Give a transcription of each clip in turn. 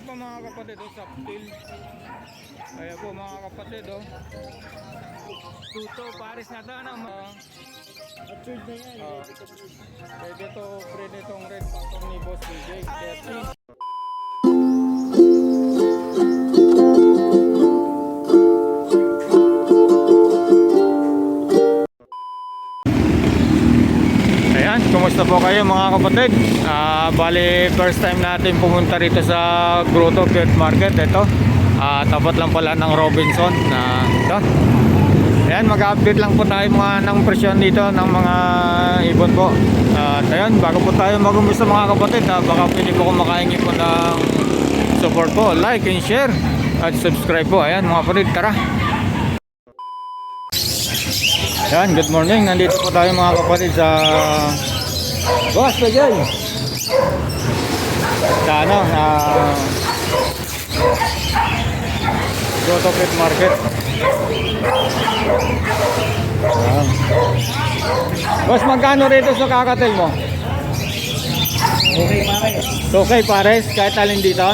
Ayan po mga kapatid, oh, subtil. Ayan po mga kapatid, oh. Tuto, Paris na to, ano? mga- Matured na yan. Oh. Pwede to, pwede tong red phantom ni Boss DJ. 30. Kumusta po kayo mga kapatid? Ah, bali, first time natin pumunta rito sa Grotto Pet Market. Ito, ah, tapat lang pala ng Robinson. Na, ito. Ayan, mag-update lang po tayo mga ng presyon dito ng mga ibon po. At ayan, bago po tayo mag-umpisa mga kapatid, ah, baka pwede po kumakain po ng support po, like and share at subscribe po. Ayan mga kapatid, tara! Yan, good morning. Nandito po tayo mga kapatid sa Boss Pagay. Sa ano, sa Grotto Pet Market. Yan. Boss, magkano rito sa kakatel mo? Okay pare. Okay, pares, kahit alin dito.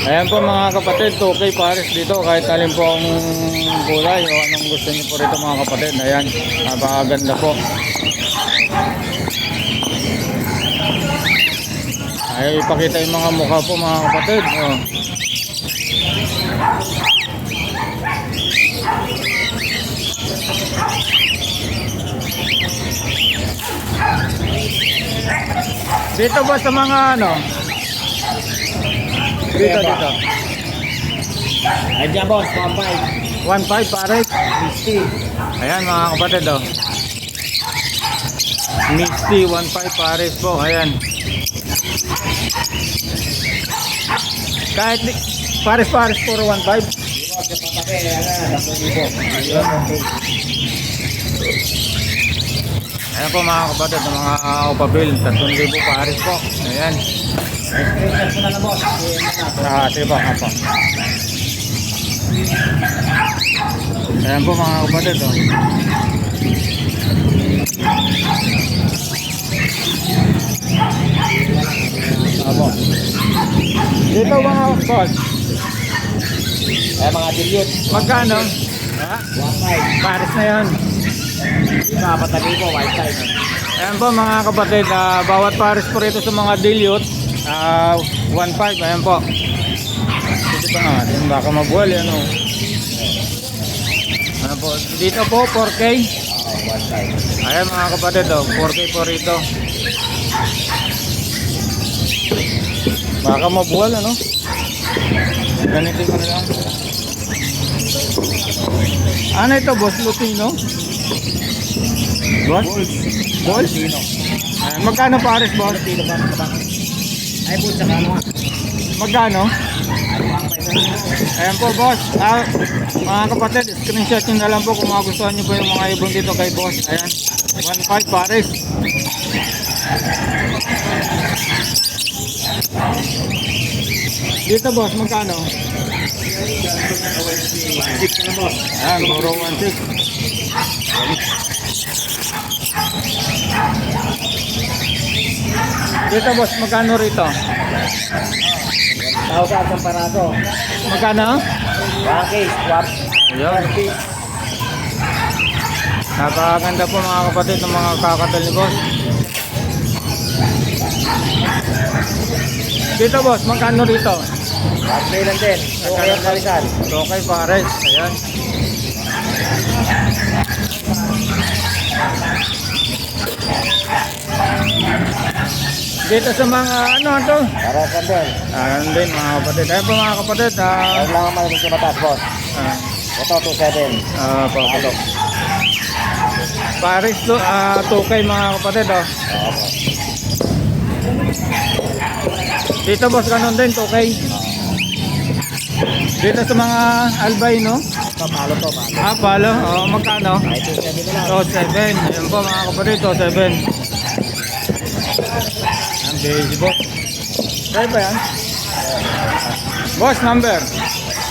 Ayan po mga kapatid, okay pares dito kahit alin po ang kulay o anong gusto niyo po rito mga kapatid. Ayan, napakaganda po. Ay, ipakita yung mga mukha po mga kapatid. Oh. Dito ba sa mga ano? Dito, dito. Ayan boss, pampay. 1.5 pare. Misty. Ayan mga kapatid oh. Misty 1.5 pares po. Ayan. Kahit di- pares-pares puro 1.5. Boss, yung papake, ano, 10,000. Ayan po mga kapatid, mga upabil, 3,000 pares po. Ayan. Ah, nga po. Ayan po mga kapatid oh. Abo. Dito mga boss, Eh, mga dilute. magkano? Ha? 1.5. Pares na apat na libo, white side. Ayan po mga kapatid, ah, bawat pares po rito sa mga dilute, ah, 1.5, ayan po. Dito pa nga, yung baka mabuhal yan oh. Ayan po, dito po 4K. Oh, white side. Ayan mga kapatid, oh, 4K po rito. Baka mabuhal ano? Ganito ko na lang. Ano ito, boss Lutino? Boss? Boss? Ayan, magkano pares, boss? Sino ba? Ay, po, sa kano nga. Magkano? Ayan po, boss. Ah, mga kapatid, screenshot nyo na lang po kung magustuhan nyo po yung mga ibon dito kay boss. Ayan, 1.5 pares. Dito, boss, magkano? Ayan, puro 1.6. Dito, boss, magkano rito? 1,000 ang parato. Magkano? One case, swap. Ayan. One piece. Napakaganda po mga kapatid ng mga kakatal ni boss. Dito boss, magkano rito? One play lang din. Okay ang kalisan. Okay pares, ayan. Dito sa mga ano to? Para sa din. Ah, Ayan din mga kapatid. Ayan po mga kapatid. Uh, Ayan lang ang malaking mataas boss. Uh, Ito 2.7. Ah, uh, po. Alok. Paris to, uh, mga kapatid. Oh. Uh, Dito boss ganun din 2K. Dito sa mga albino. Ito, palo to. Palo. Ah, palo. Oh, magkano? 2.7 na lang. 2.7. Ayan po mga kapatid. 2.7. Daisy Box. Kaya ba yan? Boss, number?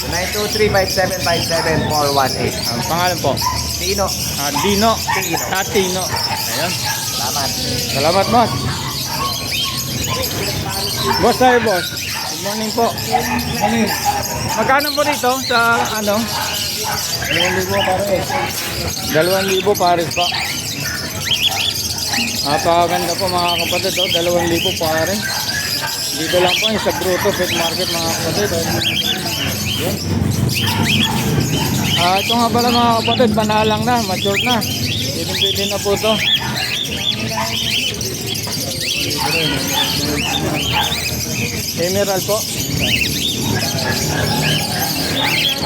9235757418. Ang pangalan po? Tino. Ah, Dino. Tino. Ah, Tino. Ayan. Salamat. Salamat, boss. Boss tayo, boss. Good morning po. Morning. Magkano po dito sa ano? 2,000 pare. 2,000 pare pa. Napakaganda po mga kapatid. Oh. Dalawang libo pare. Dito lang po yung sa Bruto Pet Market mga kapatid. Oh. Yun. Ah, ito nga pala mga kapatid, banalang na, mature na. Pwede na po to. Emerald po.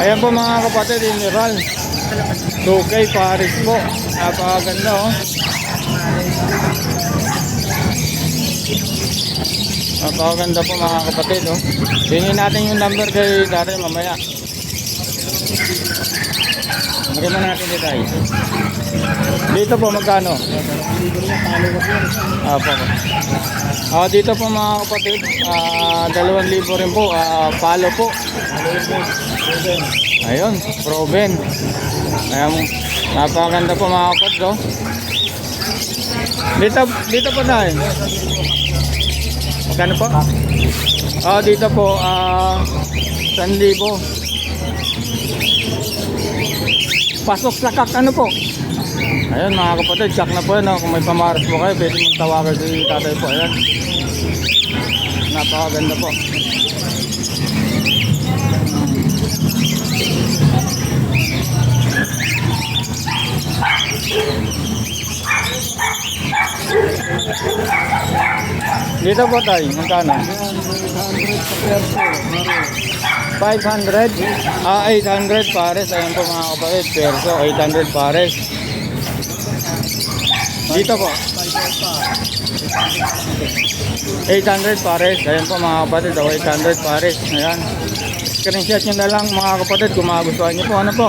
Ayan po mga kapatid, Emerald. 2K Paris po. Napakaganda oh. Napakaganda po mga kapatid oh. Tingin natin yung number kay Daryl mamaya. Maganda natin dito ay. Dito po magkano? Ah, po. Ah, dito po mga kapatid, ah, dalawang libo rin po, ah, palo po. Ayun, proven. Ayan, napakaganda po mga kapatid, oh. Dito, dito po tayo. Magkano po? Ah, dito po, ah, 1,000. Pasok sa kak, ano po? Ayun mga kapatid, check na po yan. oh. Kung may pamaras po kayo, pwede mong tawagan si tatay po. Ayan. Napakaganda po. Dito po tayo, magkano? 500? Ah, 800 pares. Ayan po mga kapatid. Perso, 800 pares. Dito po. 800 pares. Ayan po mga kapatid. Oh, 800 pares. Ayan. Screenshot nyo na lang mga kapatid kung magustuhan nyo po. Ano po?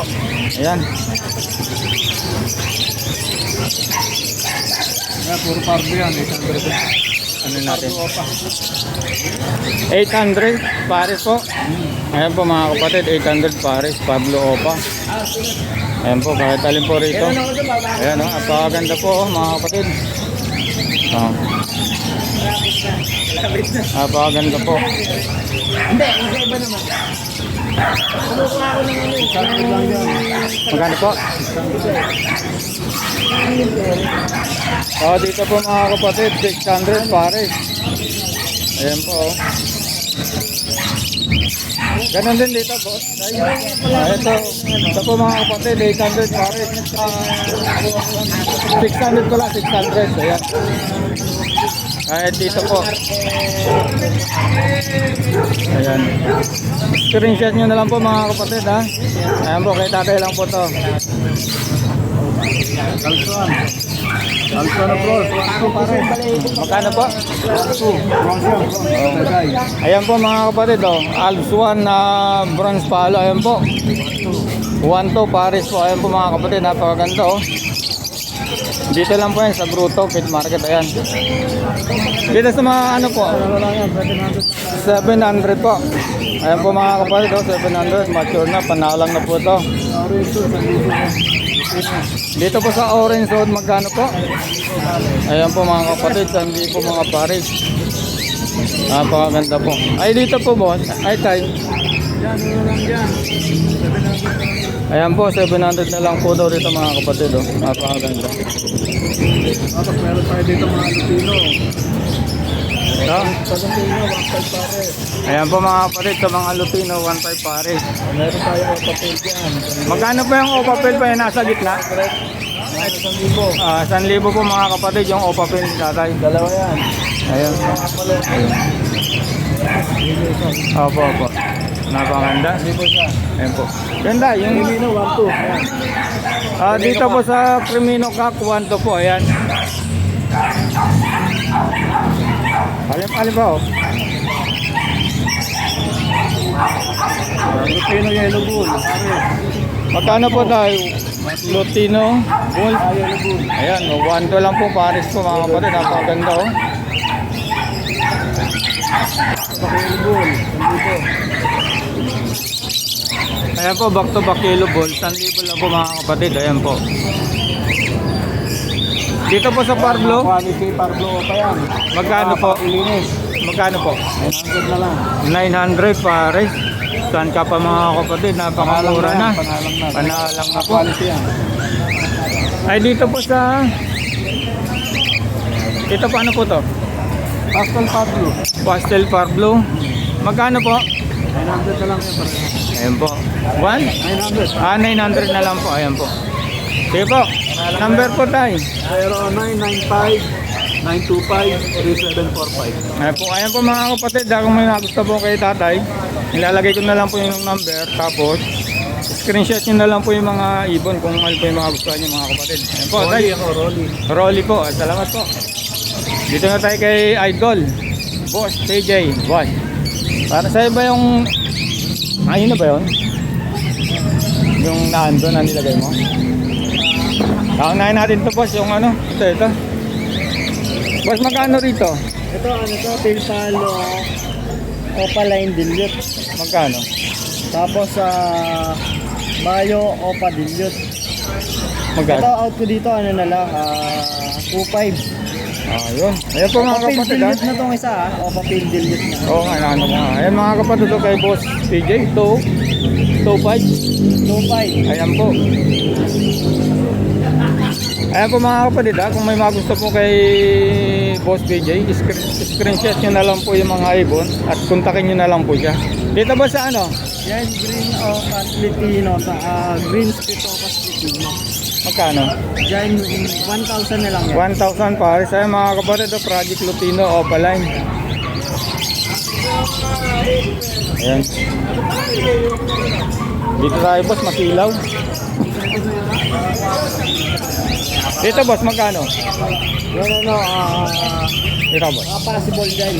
Ayan. Yeah, puro pardo yan. 800. Ano natin? 800 pares po. Ayan po mga kapatid. 800 pares. Pablo Opa. Ayan po. Kahit alin po rito. Ayan o. Napakaganda po oh, mga kapatid. Oh. Napakaganda po. Hindi, iba naman. Kumukuha ako ng ano. Yan. Magkano po? Oh, dito po mga kapatid, 600 pares. Ayan po. Oh. Ganon din dito, boss. Ah, ito, ito po mga kapatid, 800 pares. Ah, 600 ko lang, 600. Ayan. Kahit dito po. Ayan. Screenshot nyo na lang po mga kapatid ha. Ayan po, kay tatay lang po to. Kalsuan. Kalsuan na bro. Magkano po? Ayan po mga kapatid oh. Alps 1 na bronze palo. Ayan po. 1 to Paris po. Ayan po mga kapatid. Napakaganda oh. Dito lang po yan sa Bruto Pit Market. Ayan. Dito sa mga ano po. Ano lang yan? 700. 700 po. Ayan po mga kapatid oh. 700. Mature na. Panalang na po to. Orange to. 1,000. Dito po sa Orange Road. Magkano po? Ayan po mga kapatid. Sandi po mga Paris. Napakaganda po. Ay dito po boss. Ay tayo. Yan, lang yan. 700. Ayan po, 700 na lang po daw dito mga kapatid. Oh. Napakaganda. Tapos meron tayo dito mga Lutino. No? Sa Lutino, 1,500 pare. Ayan po mga kapatid sa mga Lutino, 1.5 pares. Meron tayo ang papel dyan. Magkano po yung Opapel pa yung nasa gitna? Ay, 1,000. Ah, 1,000 po mga kapatid yung Opapel ni tatay. Dalawa yan. Ayan. Opo, opo. Napakaganda. Ayan po. Ganda, yung... 1,200. Ayan. Ah, dito po sa Crimino Cup, 1 to po. Ayan. Alim, alim ba oh? Lutino Yellow Bull. Magkano po tayo? Lutino, Bull. Ayan, no, one to lang po Paris po mga kapatid. Napakaganda oh. Bull. 1,000. Ayan po, back to ball. 1,000 lang po mga kapatid. Ayan po. Dito po sa Parblo, Quality Parblo pa yan. Magkano po? Ilinis. magkano po? 900 na lang. 900 pares. Saan ka pa mga kapatid? Napakamura na. Panalang na. Panalang na po. Quality yan. Ay dito po sa... Ito po ano po to? Pastel Parblo. Pastel Parblo. Magkano po? 900 na lang pareho. Ayan po. 1? 900. Ah, 900 na lang po. Ayan po. Sige po. Number po tayo. 0995-925-3745. Ayan po, ayan po mga kapatid, ah, kung may nagusto po kay tatay, nilalagay ko na lang po yung number, tapos screenshot nyo na lang po yung mga ibon kung ano po yung mga gusto nyo mga kapatid. Ayan po, tay, ako, Rolly. Rolly po, salamat po. Dito na tayo kay Idol, Boss TJ, Boss. Para sa ba yung, ayun na ba yun? Yung naando na nilagay mo? Kaunahin natin to boss, yung ano, ito, ito. Boss, magkano rito? Ito ano to, Pilpalo Opaline Dilute. Magkano? Tapos sa Mayo Opa Dilute. Ito Magkano? out ko dito ano na lang, ah 2.5. Ah, yun. Ayan po mga kapatid ha. Dilute na tong isa ah. Opa Pil Dilute na. Oo nga, ano nga. Ayan mga kapatid to kay Boss PJ. 2, 2, 2.5. Ayan po. Ayan po mga kapatid ha. Kung may mga gusto po kay Boss PJ, screen, screenshot nyo na lang po yung mga ibon at kontakin nyo na lang po siya. Dito ba sa ano? Yan green Opa Splitino sa ah, green split Opa Splitino. Magkano? Diyan 1,000 na lang yan. 1,000 pares. Ayan mga kapatid to Project Lutino Opaline. Ayan. Dito tayo boss, masilaw. Dito boss, magkano? Yan ano, ah Dito boss. mga possible dyan.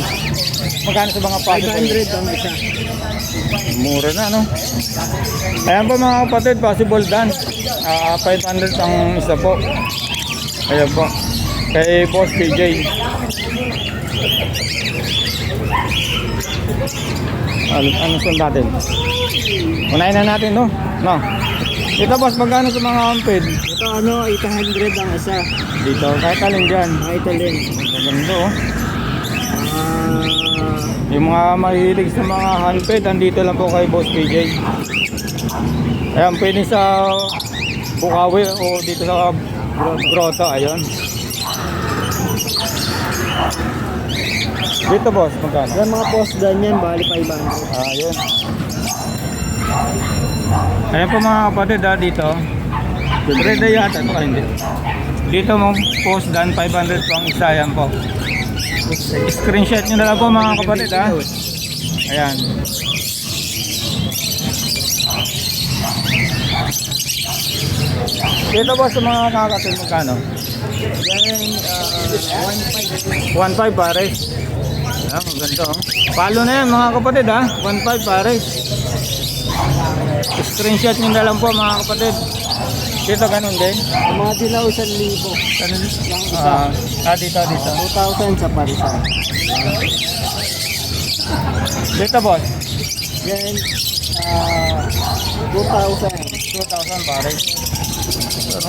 Magkano sa mga possible? 500 ang isa. Mura na, no? Ayan po mga kapatid, possible dan. Ah, 500 ang isa po. Ayan po. Kay Boss PJ. Ano, ano saan natin? Unahin na natin, no? No. Dito boss, magkano sa mga amped? Ito ano, 800 ang isa. Dito, kahit alin dyan. Ah, ito din. Maganda, oh. Ah, Yung mga mahilig sa mga handped, andito lang po kay Boss PJ. Ayan, pwede sa Bukawi o dito sa Grotto, ayun. Dito boss, magkano? yan mga post dan yan, bali 500. Ayun. Ayan po mga kapatid ha, dito. Ready yata ito, hindi. Dito mo, post dan 500 po ang isa, yan po. Screenshot nyo na lang po mga kapatid ha. Ayan. Dito po sa mga kakatil magkano? Yan, ah, 1.5 pares. Ayan, maganda oh. Palo na yan mga kapatid ha. 1.5 pares. Screenshot nyo na lang po mga kapatid. Dito ganun din. 1.5. Ang mga dilaw, 1,000. Ganun. Lang isa. Ah, ah, dito, dito. 2,000 sa parisan. Dito boss. Yan, ah, 2,000. 2,000 pares. Ito,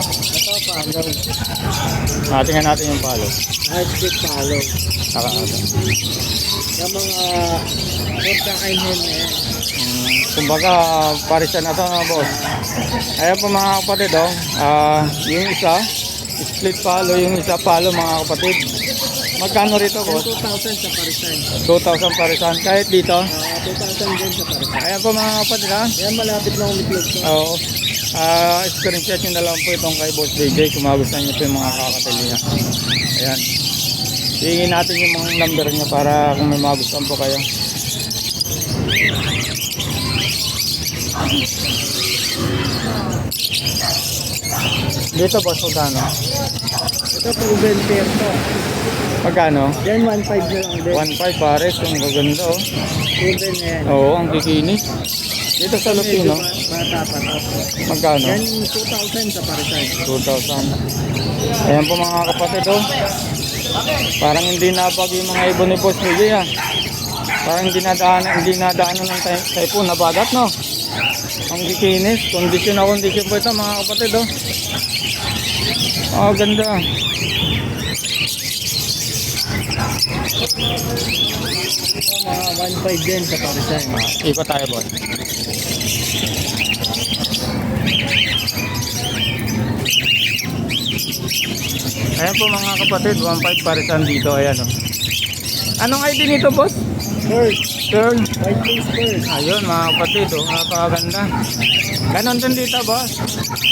palo. Ah, tingnan natin yung palo. Hard stick palo. Saka ano. Yung mga porta kainin na yan. Mm, kumbaga, parisan na to mga boss. Ayan po mga kapatid oh. Ah, yung isa, split palo, yung isa palo mga kapatid. Magkano rito boss? 2,000 sa parisan. 2,000 parisan. Kahit dito. Ah, 2,000 din sa parisan. Ayan po mga kapatid ha. Yan, malapit na umitlog. Oo. Ah, screenshot nyo na lang po itong kay Boss DJ kung magustuhan nyo po yung mga kakatili niya. Ayan. Hingin natin yung mga number niya para kung may magustuhan po kayo. Dito boss, magkano? Ito, proven pair to. Magkano? Yan, 1.5 na lang din. 1.5 pares, yung gaganda oh. Proven na yan. Oo, ang kikinis. Dito sa Lupino, Bata pa magkano? Yan, 2,000 sa parisan. 2,000. Ayan po mga kapatid oh. Parang hindi nabag yung mga ibon ni Boss Miguel ah. Parang hindi nadaanan, hindi nadaanan ng ty- typhoon na bagat no. Ang kikinis, kondisyon na kondisyon po ito mga kapatid oh. Oh, ganda. Mga 1.5 din sa parisan. Ikot tayo, boss. Ayan po mga kapatid, 1.5 parisan dito. Ayan o. Anong ID nito, boss? First, Turn. white face. Ayun mga kapatid, oh, napakaganda. Ganon din dito, boss.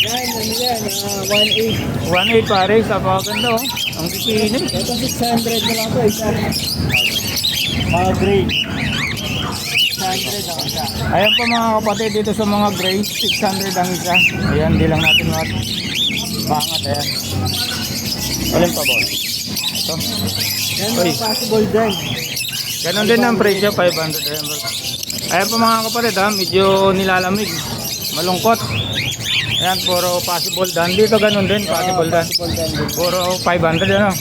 Yan, ano yan, ah, 1.8. 1.8 pares, napakaganda oh. Ang kikinig. Ito 600 na lang po, isa. Mga gray. 600 ako isa. Ayan po mga kapatid dito sa mga gray, 600 ang isa. Ayan, di lang natin mat pangat. Ayan. Alin pa boss? Ito. Yan, possible din. Ganon din ang presyo, 500. Ayan, boss. Ayan po mga kapatid ha, medyo nilalamig. Malungkot. Ayan, puro possible dan. Dito ganon din, possible dan. Possible din. Puro 500 ano.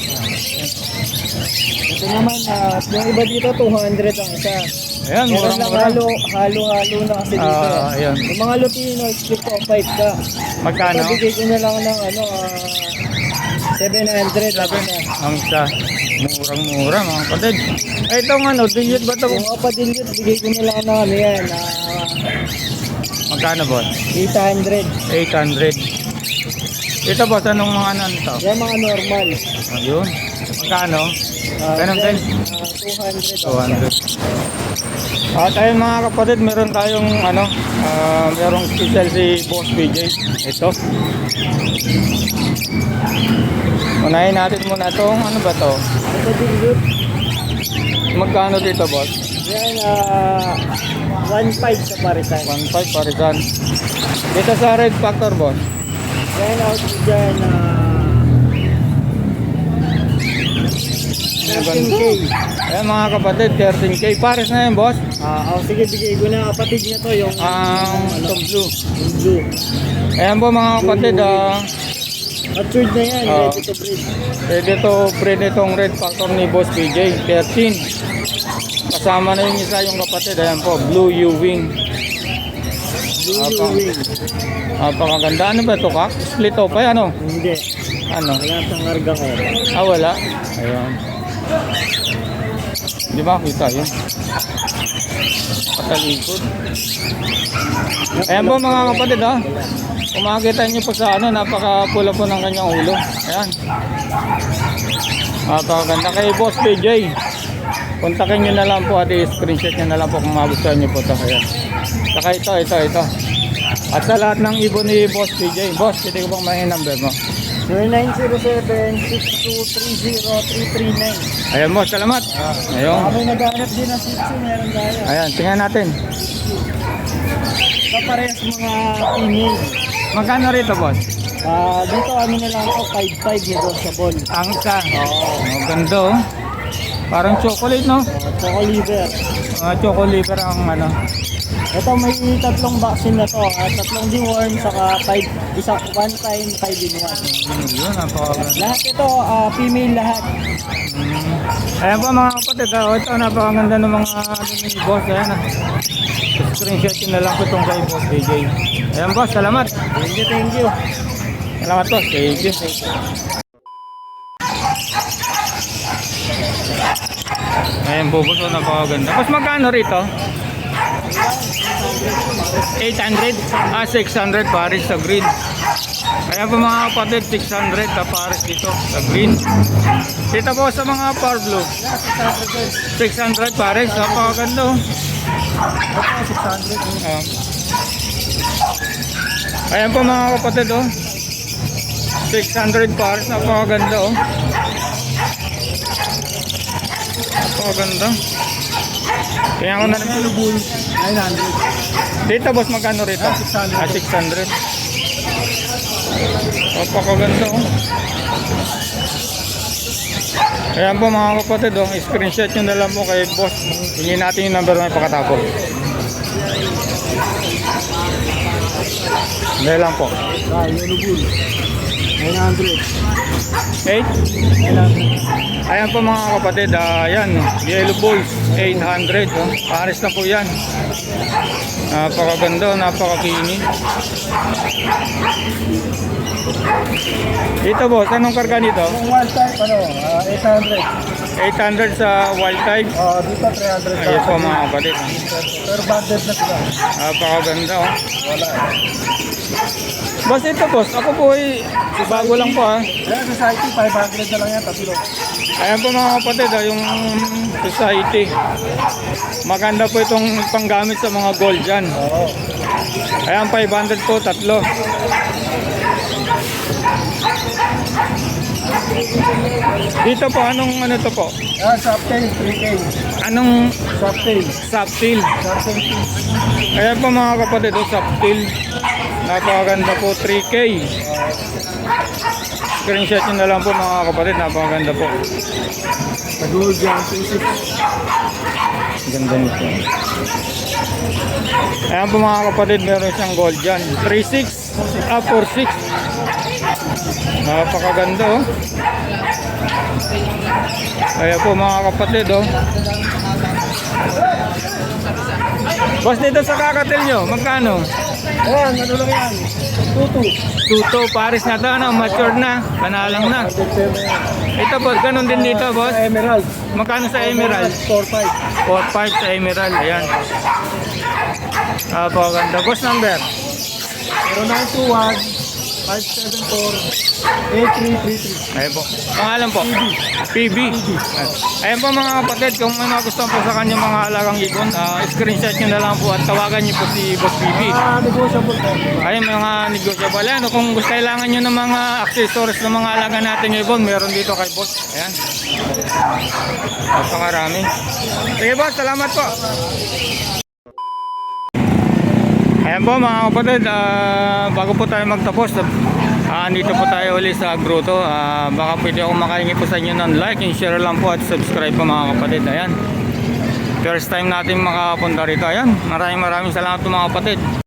Ito naman, ah, yung iba dito, 200 ang isa. Ayan, Meron lang murang-mura. halo, halo-halo na kasi dito. Ah, ayan. Yung mga Lutino, split ko 5 ka. Magkano? Bigay ko na lang ng ano, ah, 700. Labi na. Ang isa. Murang-mura mga kapatid. Ay, itong ano, digit ba ito? Kung ako pa din yun, bigay ko na lang ng ano yan, ah, Magkano boss? 800. 800. Ito boss, anong mga ano to? Yan mga normal. Ayun. Magkano? Ah, Ganun din. ah, 200. 200. At ayun mga kapatid, meron tayong ano, ah, merong special si Boss PJ. Ito. Unahin natin muna itong ano ba to? Ito yun. Magkano dito boss? Yan, ah, 1.5 sa parisan. 1.5 parisan. Dito sa Red Factor boss. Yan out dyan, ah, 13K. Ayan mga kapatid, 13k. Pares na yan boss. Ah, oh, sige, bigay ko na kapatid niya to, yung Ang ano, blue. yung blue. Ayan po mga kapatid, ah, Matured na yan, Ah. ready to breed. pwede to breed itong red factor ni Boss PJ, 13. Kasama na yung isa yung kapatid, ayan po, blue U-wing. Blue Apa. wing. Napakaganda, ano ba ito kak? Split off ay ano? Hindi, Ano? wala siyang kargang ero. Ah, wala. Ayan. Di ba kita yun? Patalikod. Ayan po mga kapatid ha. Kung makikita nyo po sa ano, napakapula po ng kanyang ulo. Ayan. Napakaganda kay Boss PJ. Kontakin nyo na lang po at i-screenshot nyo na lang po kung magustuhan nyo po ito. Ayan. Saka ito, ito, ito. At sa lahat ng ibon ni Boss PJ, Boss, pwede ko bang mahin number mo? 0907-6230339. Ayan mo, salamat. Ayun. Kami naghanap din ng Tzu, meron tayo. Ayan, tingnan natin. Sa parehas mga female. Magkano rito, boss? Ah, dito ano na lang ako, 5-5 negotiable. Ang isa. Oo. Oh, ganda oh. Parang chocolate, no? Uh, choco liver. Mga choco liver ang ano. Ito may tatlong vaccine na to, ah, tatlong deworm, saka 5, isa, one time 5 in 1. Yun, napakaganda. Lahat ito, ah, female lahat. Mm. Ayan po mga kapatid, ah, ito napakaganda ng mga ano ni boss. Ayan ah. Screenshot yun na lang po itong kay boss DJ. Ayan boss, salamat. Thank you, thank you. Salamat boss. Thank you. Ayan po boss, oh, napakaganda. Boss, magkano rito? 800? Ah, 600 pares sa green. Kaya po mga kapatid, 600 na pares dito sa green. Dito po sa mga power blue. 600 pares, napakaganda oh. Ito, 600. Ah. Ayan po mga kapatid oh. 600 pares, napakaganda oh. Napakaganda. Kaya ko na naman. 900. Dito boss, magkano rito? Ah, 600. Ah, 600. Napakaganda oh. Ayan po mga kapatid oh, screenshot nyo na lang po kay boss. Hingin natin yung number na ipakatapo. Dahil lang po. Ah, yellow bull. 900. 8? 900. Ayan po mga kapatid, ah, ayan, Yellow Bulls, 800. Oh. Pares na po yan. Napakaganda, napakakini. Dito boss, anong karga nito? Yung wild type, ano, ah, 800. 800 sa wild type. Oh, dito 300. Ayun po mga kapatid. Pero banded na sila. Napakaganda oh. Wala. Boss, ito boss, ako po ay bago lang po ah. Yan, society, 500 na lang yan, tatlo. Ayan po mga kapatid, ah, yung society. Maganda po itong panggamit sa mga gold dyan. Oo. Ayan, 500 po, tatlo. Dito po, anong ano to po? Yan, soft tail, 3K. Anong Soft tail. subtil? Soft tail, Ayan po mga kapatid, oh, subtil. Napakaganda po, 3K. Screenshot nyo na lang po mga kapatid, napakaganda po. Sa gold yan, 26. Ganda nito. Ayan po mga kapatid, meron siyang gold dyan. 3.6, ah 4.6. Napakaganda oh. Ayan po mga kapatid oh. Boss dito sa kakatil nyo, magkano? Ayan, ano lang yan? Tutu. Tuto, pares na to, ano, mature na, panalang na. Ito boss, ganun din dito boss. Emerald. Magkano sa emerald? 4-5. 4.5 sa emerald, ayan. Napakaganda. Boss number? 0921 574 8333. Ayan po. Pangalan po? PB. Ayan po mga kapatid, kung may mga gusto po sa kanyang mga alagang ibon, ah, screenshot nyo na lang po at tawagan nyo po si Boss PB. Ah, negotiable po. Ayun mga negotiable. Ayan, kung gusto kailangan nyo ng mga accessories ng mga alaga nating ibon, meron dito kay Boss. Ayan. Napakarami. Sige Boss, salamat po. Ayan po mga kapatid, ah, bago po tayo magtapos, ah, andito po tayo ulit sa Grotto. Ah, baka pwede akong makahingi po sa inyo ng like and share lang po at subscribe po mga kapatid. Ayan. First time natin makapunta rito. Ayan. Maraming maraming salamat po mga kapatid.